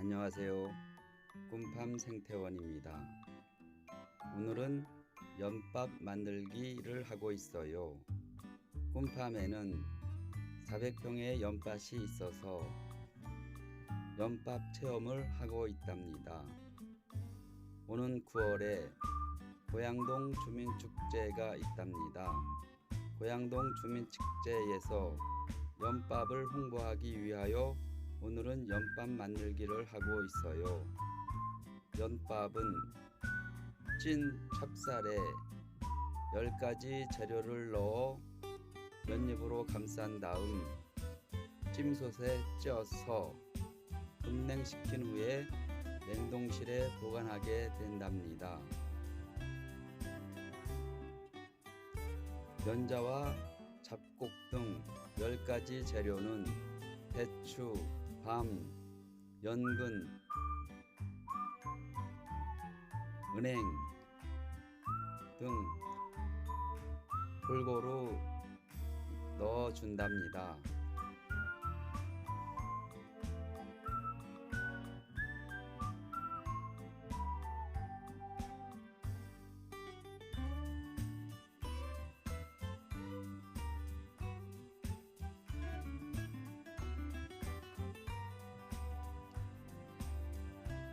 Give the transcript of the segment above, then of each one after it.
안녕하세요. 꿈팜 생태원입니다. 오늘은 연밥 만들기를 하고 있어요. 꿈팜에는 400평의 연밭이 있어서 연밥 체험을 하고 있답니다. 오는 9월에 고양동 주민축제가 있답니다. 고양동 주민축제에서 연밥을 홍보하기 위하여 오늘은 연밥 만들기를 하고 있어요. 연밥은 찐 찹쌀에 10가지 재료를 넣어 연잎으로 감싼 다음 찜솥에 쪄서 분냉시킨 후에 냉동실에 보관하게 된답니다. 연자와 잡곡 등 10가지 재료는 대추, 밤, 연근, 은행 등 골고루 넣어 준답니다.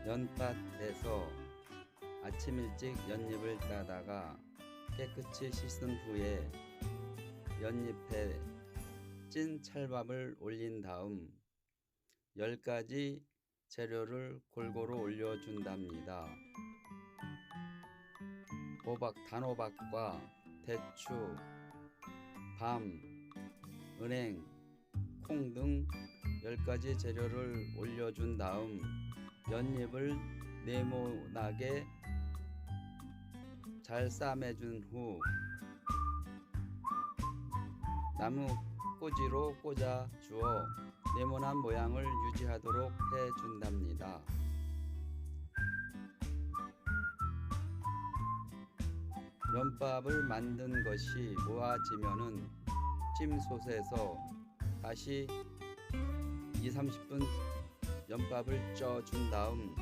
연밭에서 아침 일찍 연잎을 따다가 깨끗이 씻은 후에 연잎에 찐 찰밥을 올린 다음 10가지 재료를 골고루 올려준답니다. 호박, 단호박과 대추, 밤, 은행, 콩 등 10가지 재료를 올려준 다음 연잎을 네모나게 잘 싸매준 후 나무 꼬지로 꽂아 주어 네모난 모양을 유지하도록 해 준답니다. 연밥을 만든 것이 모아지면은 찜솥에서 다시 2, 30분 연밥을 쪄 준 다음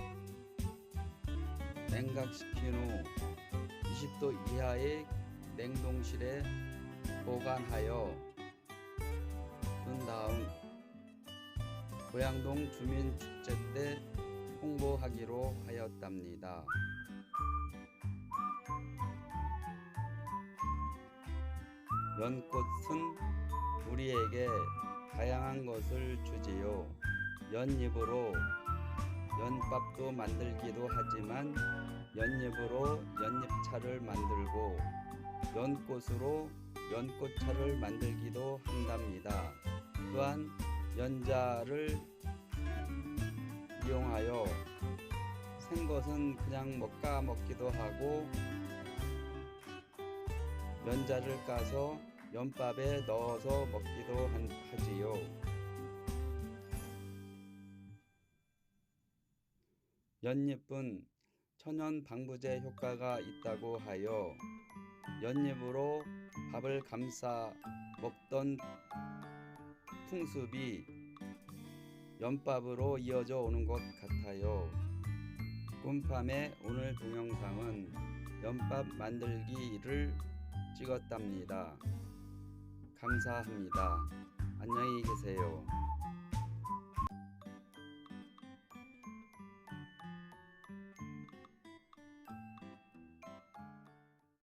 냉각시킨 후 20도 이하의 냉동실에 보관하여 둔 다음 고양동 주민축제 때 홍보하기로 하였답니다. 연꽃은 우리에게 다양한 것을 주지요. 연잎으로 연밥도 만들기도 하지만 연잎으로 연잎차를 만들고 연꽃으로 연꽃차를 만들기도 한답니다. 또한 연자를 이용하여 생것은 그냥 먹가 먹기도 하고 연자를 까서 연밥에 넣어서 먹기도 하지요. 연잎은 천연 방부제 효과가 있다고 하여 연잎으로 밥을 감싸 먹던 풍습이 연밥으로 이어져 오는 것 같아요. 꿈팜의 오늘 동영상은 연밥 만들기를 찍었답니다. 감사합니다. 안녕히 계세요.